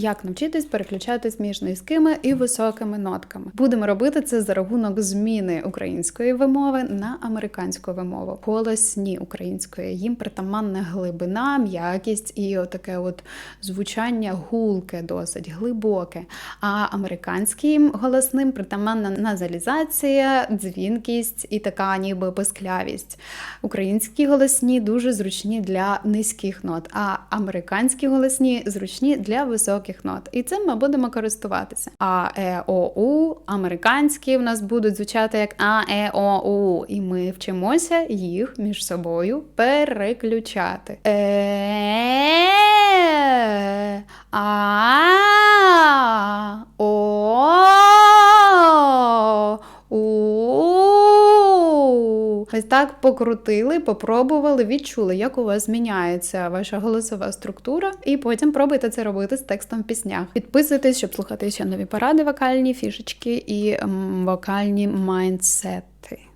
як навчитись переключатись між низькими і високими нотками. Будемо робити це за рахунок зміни української вимови на американську вимову. Голосні української їм притаманна глибина, м'якість і отаке от звучання гулке, досить глибоке. А американським голосним притаманна назалізація, дзвінкість і така ніби писклявість. Українські голосні дуже зручні для низьких нот, а американські голосні зручні для високих нот. І цим ми будемо користуватися. А е о у американські в нас будуть звучати як а е о у, і ми вчимося їх між собою переключати. Е а о у Ось так покрутили, попробували, відчули, як у вас зміняється ваша голосова структура, і потім пробуйте це робити з текстом в піснях. Підписуйтесь, щоб слухати ще нові поради, вокальні фішечки і вокальні майндсети.